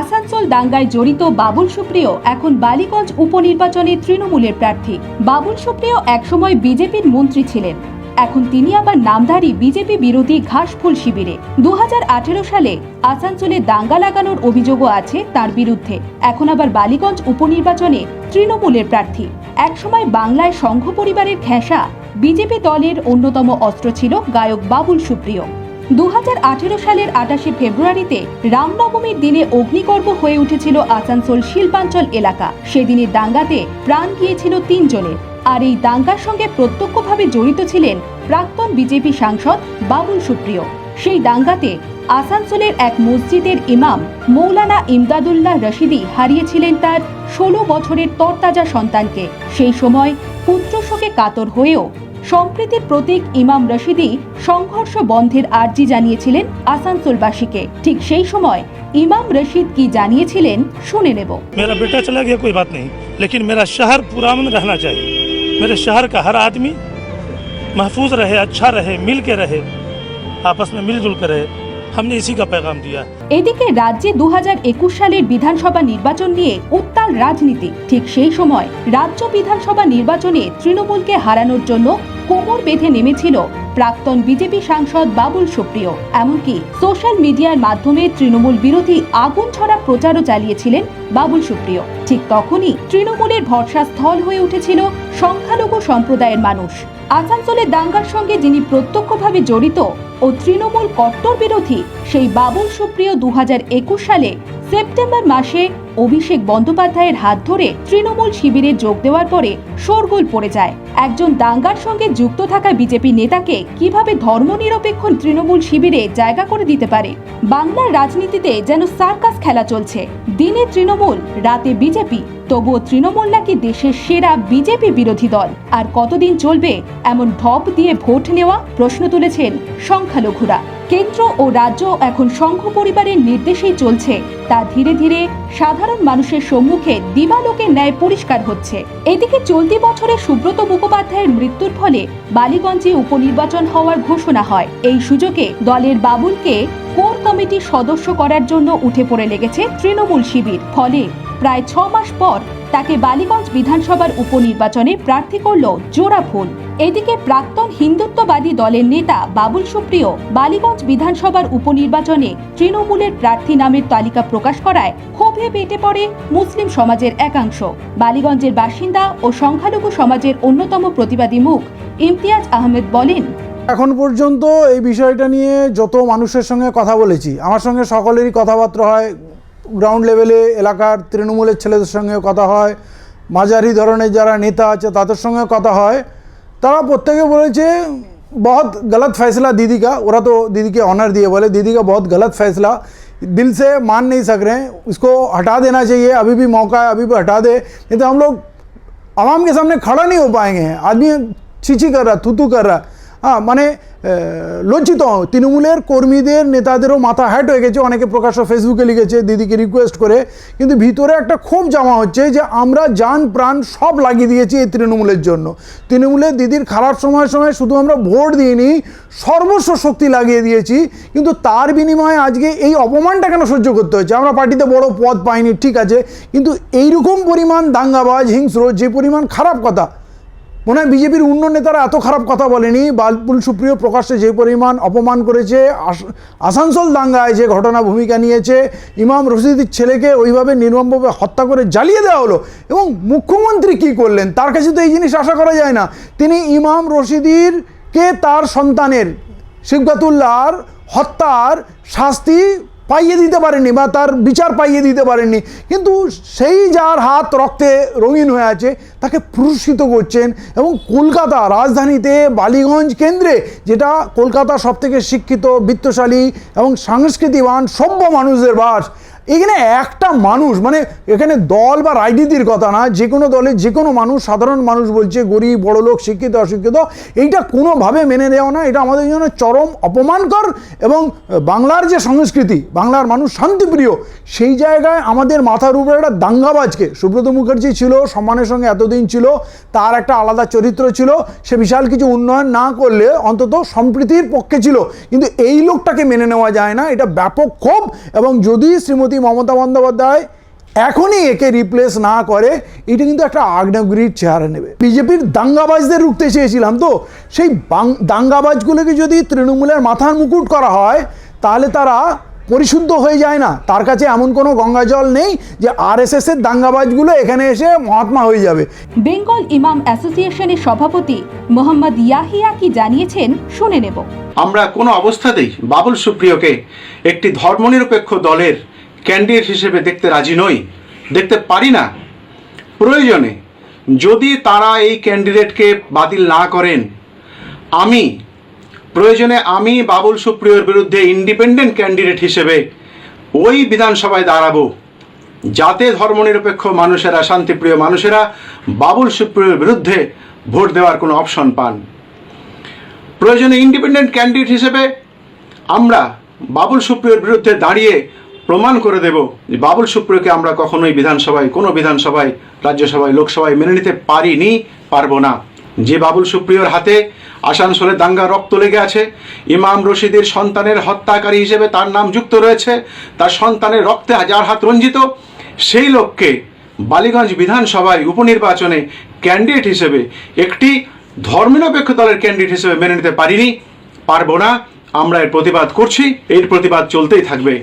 আসানসোল দাঙ্গায় জড়িত বাবুল সুপ্রিয় এখন বালিগঞ্জ উপনির্বাচনে তৃণমূলের প্রার্থী। বাবুল সুপ্রিয় একসময় বিজেপির মন্ত্রী ছিলেন। এখন তিনি আবার নামধারী বিজেপি বিরোধী ঘাসফুল শিবিরে। দু হাজার আঠেরো সালে আসানসোলে দাঙ্গা লাগানোর অভিযোগও আছে তার বিরুদ্ধে। এখন আবার বালিগঞ্জ উপনির্বাচনে তৃণমূলের প্রার্থী। একসময় বাংলায় সংঘ পরিবারের ঘেঁষা বিজেপি দলের অন্যতম অস্ত্র ছিল গায়ক বাবুল সুপ্রিয়। দু হাজার আঠেরো সালের আটাশে ফেব্রুয়ারিতে রামনবমীর দিনে অগ্নিগর্ভ হয়ে উঠেছিল আসানসোল শিল্পাঞ্চল এলাকা। সেদিনের দাঙ্গাতে প্রাণ গিয়েছিল তিনজনের। আর এই দাঙ্গার সঙ্গে প্রত্যক্ষভাবে জড়িত ছিলেন প্রাক্তন বিজেপি সাংসদ বাবুল সুপ্রিয়। সেই দাঙ্গাতে আসানসোলের এক মসজিদের ইমাম মৌলানা ইমদাদুল্লাহ রশিদি হারিয়েছিলেন তার ষোলো বছরের তরতাজা সন্তানকে। সেই সময় পুত্রশোকে কাতর হয়েও সম্প্রীতির প্রতীক ইমাম রশিদি সংঘর্ষ বন্ধের আর্জি জানিয়েছিলেন আসানসোলবাসীকে ঠিক সেই সময় ইমাম রশিদ কি জানিয়েছিলেন শুনে নেব मेरा बेटा चला गया कोई बात नहीं लेकिन मेरा शहर पुरान रहना चाहिए मेरे शहर का हर आदमी महफूज रहे अच्छा रहे मिल के रहे आपस में मिलजुल कर रहे हमने इसी का पैगाम दिया है এদিকে রাজ্যে দু সালের বিধানসভা নির্বাচন নিয়ে উত্তাল রাজনীতি ঠিক সেই সময় রাজ্য বিধানসভা নির্বাচনে তৃণমূলকে হারানোর জন্য কোমর বেঁধে নেমেছিল প্রাক্তন বিজেপি সাংসদ বাবুল সুপ্রিয়। এমনকি সোশ্যাল মিডিয়ার মাধ্যমে তৃণমূল বিরোধী আগুন ছড়া প্রচারও চালিয়েছিলেন বাবুল সুপ্রিয়। ঠিক তখনই তৃণমূলের ভরসা স্থল হয়ে উঠেছিল সংখ্যালঘু সম্প্রদায়ের মানুষ। আসানসোলের দাঙ্গার সঙ্গে যিনি প্রত্যক্ষভাবে জড়িত ও তৃণমূল কট্টর বিরোধী সেই বাবুল সুপ্রিয় দু হাজার একুশ সালে সেপ্টেম্বর মাসে অভিষেক বন্দ্যোপাধ্যায়ের হাত ধরে তৃণমূল শিবিরে যোগ দেওয়ার পরে শোরগোল পড়ে যায়। একজন দাঙ্গার সঙ্গে যুক্ত থাকা বিজেপি নেতাকে কীভাবে ধর্মনিরপেক্ষ তৃণমূল শিবিরে জায়গা করে দিতে পারে? বাংলার রাজনীতিতে যেন সার্কাস খেলা চলছে। দিনে তৃণমূল, রাতে বিজেপি। তবুও তৃণমূল নাকি দেশের সেরা বিজেপি বিরোধী দল? আর কতদিন চলবে এমন ঢপ দিয়ে ভোট নেওয়া? প্রশ্ন তুলেছেন সংখ্যালঘুরা। কেন্দ্র ও রাজ্য এখন সংঘ পরিবারের নির্দেশেই চলছে। তা ধীরে ধীরে সাধারণ মানুষের সম্মুখে দিবালোকের ন্যায় পরিষ্কার হচ্ছে। এদিকে চলতি বছরে সুব্রত মুখোপাধ্যায়ের মৃত্যুর ফলে বালিগঞ্জে উপনির্বাচন হওয়ার ঘোষণা হয়। এই সুযোগে দলের বাবুলকে কোর কমিটির সদস্য করার জন্য উঠে পড়ে লেগেছে তৃণমূল শিবির। ফলে প্রায় ছ মাস পর তাকে বালিগঞ্জ বিধানসভার উপনির্বাচনে প্রার্থী করল জোড়া ফুল এদিকে প্রাক্তন হিন্দুত্ববাদী দলের নেতা বাবুল সুপ্রিয় বালিগঞ্জ বিধানসভার উপনির্বাচনে তৃণমূলের প্রার্থী নামের তালিকা প্রকাশ করায় ক্ষোভে পেটে পড়ে মুসলিম সমাজের একাংশ। বালিগঞ্জের বাসিন্দা ও সংখ্যালঘু সমাজের অন্যতম প্রতিবাদী মুখ ইমতিয়াজ আহমেদ বলেন, এখন পর্যন্ত এই বিষয়টা নিয়ে যত মানুষের সঙ্গে কথা বলেছি, আমার সঙ্গে সকলেরই কথাবার্তা হয় গ্রাউন্ড লেভেলে এলাকার তৃণমূলের ছেলেদের সঙ্গে কথা হয় মাঝারি ধরনের যারা নেতা আছে তাদের সঙ্গে কথা হয় তারা প্রত্যেকে বলেছে बहुत गलत फैसला दीदी का ওরা তো दीदी ऑनर दिए बोले दीदी का बहुत गलत फैसला दिल से मान नहीं सक रहे हैं उसको हटा देना चाहिए अभी भी मौका है अभी भी हटा दे नहीं तो हम लोग आवाम के सामने खड़ा नहीं हो पाएंगे हैं आदमी ছিছি कर रहा थू थू कर रहा হ্যাঁ মানে লজ্জিত। তৃণমূলের কর্মীদের, নেতাদেরও মাথা হ্যাট হয়ে গেছে। অনেকে প্রকাশ্য ফেসবুকে লিখেছে, দিদিকে রিকোয়েস্ট করে। কিন্তু ভিতরে একটা ক্ষোভ জমা হচ্ছে যে, আমরা যান প্রাণ সব লাগিয়ে দিয়েছি এই তৃণমূলের জন্য। তৃণমূলের দিদির খারাপ সময় সময় শুধু আমরা ভোট দিইনি, সর্বস্ব শক্তি লাগিয়ে দিয়েছি। কিন্তু তার বিনিময়ে আজকে এই অপমানটা কেন সহ্য করতে হচ্ছে? আমরা পার্টিতে বড় পদ পাইনি, ঠিক আছে। কিন্তু এইরকম পরিমাণ দাঙ্গাবাজ, হিংস্র, যে পরিমাণ খারাপ কথা মনে হয় বিজেপির অন্য নেতারা এত খারাপ কথা বলেনি। বালপুল সুপ্রিয় প্রকাশ্যে যে পরিমাণ অপমান করেছে আসানসোল দাঙ্গায় যে ঘটনা ভূমিকা নিয়েছে, ইমাম রশিদির ছেলেকে ওইভাবে নির্মমভাবে হত্যা করে জ্বালিয়ে দেওয়া হলো এবং মুখ্যমন্ত্রী কি করলেন? তার কাছে তো এই জিনিস আশা করা যায় না। তিনি ইমাম রশিদির কে তার সন্তানের শিবগাতুল্লাহর হত্যার শাস্তি পাইয়ে দিতে পারেননি বা তার বিচার পাইয়ে দিতে পারেননি। কিন্তু সেই যার হাত রক্তে রঙিন হয়ে আছে, তাকে পুরস্কৃত করছেন এবং কলকাতা রাজধানীতে বালিগঞ্জ কেন্দ্রে, যেটা কলকাতা সবথেকে শিক্ষিত, বিত্তশালী এবং সাংস্কৃতিবান সভ্য মানুষদের বাস এখানে একটা মানুষ মানে এখানে দল বা রাজনীতির কথা না, যে কোনো দলের যে কোনো মানুষ, সাধারণ মানুষ বলছে, গরিব বড়লোক শিক্ষিত, অশিক্ষিত, এইটা কোনোভাবে মেনে নেওয়া না এটা আমাদের জন্য চরম অপমানকর এবং বাংলার যে সংস্কৃতি, বাংলার মানুষ শান্তিপ্রিয়, সেই জায়গায় আমাদের মাথার উপরে একটা দাঙ্গাবাজকে সুব্রত মুখার্জি ছিল, সম্মানের সঙ্গে এতদিন ছিল, তার একটা আলাদা চরিত্র ছিল, সে বিশাল কিছু উন্নয়ন না করলে অন্তত সম্প্রীতির পক্ষে ছিল। কিন্তু এই লোকটাকে মেনে নেওয়া যায় না, এটা ব্যাপক ক্ষোভ এবং যদি শ্রীমতী মুখ্যমন্ত্রী মমতা বন্দ্যোপাধ্যায় এখনই একে রিপ্লেস না করে এটা কিন্তু একটা আগ্নেয়গিরির চেহারা নেবে। বিজেপির দাঙ্গাবাজদের রুখতে চেয়েছিলাম তো সেই দাঙ্গাবাজগুলোকে যদি তৃণমূলের মাথার মুকুট করা হয় তাহলে তারা পরিশুদ্ধ হয়ে যায় না। তার কাছে এমন কোনো গঙ্গা জল নেই যে আর এস এস এর দাঙ্গাবাজগুলো এখানে এসে মহাত্মা হয়ে যাবে। বেঙ্গল ইমাম অ্যাসোসিয়েশনের সভাপতি মোহাম্মদ ইয়াহিয়া কি জানিয়েছেন শুনে নেব। আমরা কোনো অবস্থাতেই বাবুল সুপ্রিয়কে একটি ধর্মনিরপেক্ষ দলের ক্যান্ডিডেট হিসেবে দেখতে রাজি নই। দেখতে পারি না। প্রয়োজনে যদি তারা এই ক্যান্ডিডেটকে বাতিল না করেন, আমি, প্রয়োজনে আমি বাবুল সুপ্রিয়র বিরুদ্ধে ইন্ডিপেন্ডেন্ট ক্যান্ডিডেট হিসেবে ওই বিধানসভায় দাঁড়াবো, যাতে ধর্মনিরপেক্ষ মানুষেরা, শান্তিপ্রিয় মানুষেরা বাবুল সুপ্রিয়র বিরুদ্ধে ভোট দেওয়ার কোনো অপশন পান। প্রয়োজনে ইন্ডিপেন্ডেন্ট ক্যান্ডিডেট হিসেবে আমরা বাবুল সুপ্রিয়র বিরুদ্ধে দাঁড়িয়ে প্রমাণ করে দেব যে বাবুল সুপ্রিয়কে আমরা কখনোই বিধানসভায়, কোনো বিধানসভায়, রাজ্যসভায়, লোকসভায় মেনে নিতে পারিনি, পারব না। যে বাবুল সুপ্রিয়র হাতে আসানসোলে দাঙ্গা রক্ত লেগে আছে, ইমাম রশিদের সন্তানের হত্যাকারী হিসেবে তার নাম যুক্ত রয়েছে, তার সন্তানের রক্তে হাজার হাত রঞ্জিত, সেই লোককে বালিগঞ্জ বিধানসভায় উপনির্বাচনে ক্যান্ডিডেট হিসেবে, একটি ধর্মনিরপেক্ষ দলের ক্যান্ডিডেট হিসেবে মেনে নিতে পারিনি, পারব না। আমরা এর প্রতিবাদ করছি, এর প্রতিবাদ চলতেই থাকবে।